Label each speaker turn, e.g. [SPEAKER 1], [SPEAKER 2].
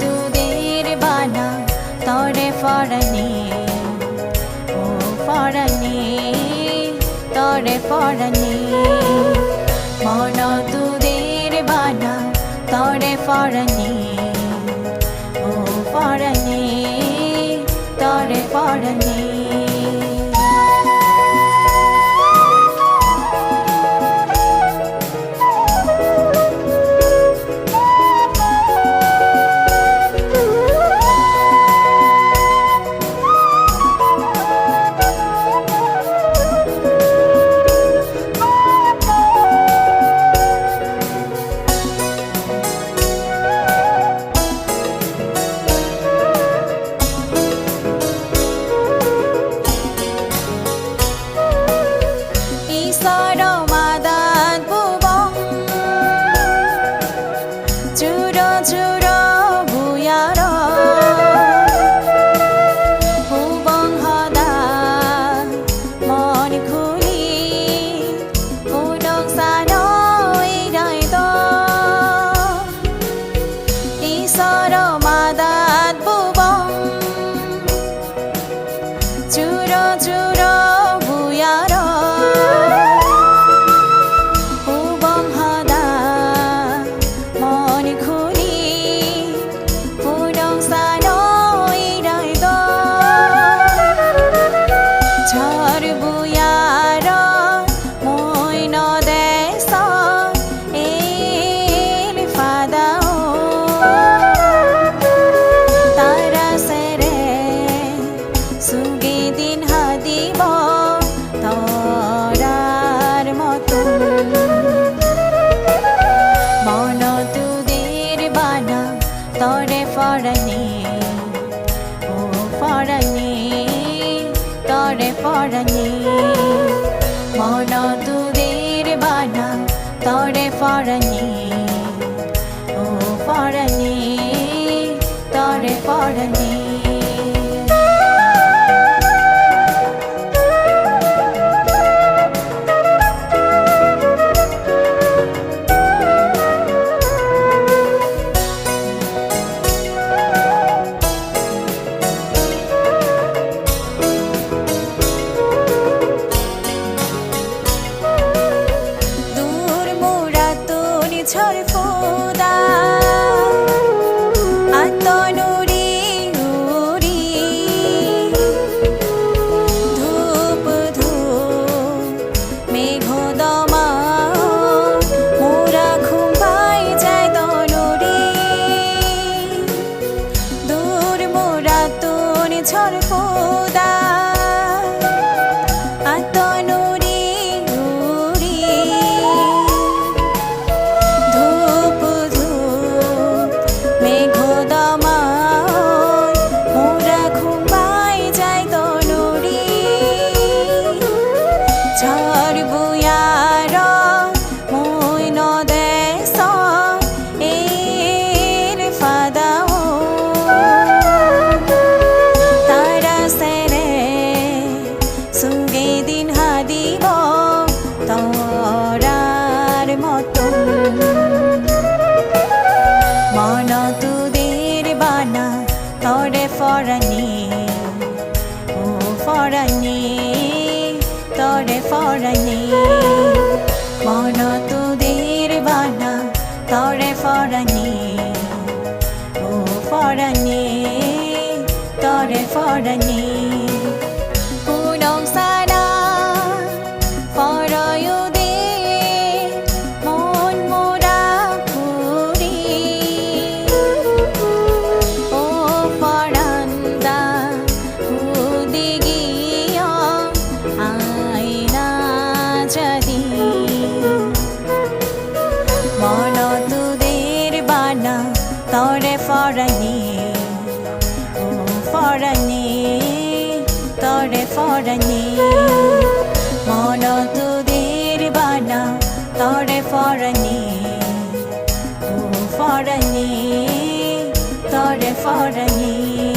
[SPEAKER 1] তোদের বানা, তরে ফরনে ও ফরনে তরে ফরনে মন তোদের বানা, তরে ফরনে ও ফরনে তরে ফরনে সুগে দিন হাদিব তরার মতো। মন তুদের বানা তরে ফরানি ও ফরানি তরে ফরানি মন তুদের বানা তরে ফরানি ও ফরানি তরে ফরানি ফরানি তরে ফরাইনি মন তুদের বানা তরে ফরাইনি ও ফরাইনি তরে ফরানি যদি মন তুদের বানা তরে ফরানি ফরানি, তরে ফরানি। মন তুদের বানা তরে ফরানি ফরানি, তরে ফরানি।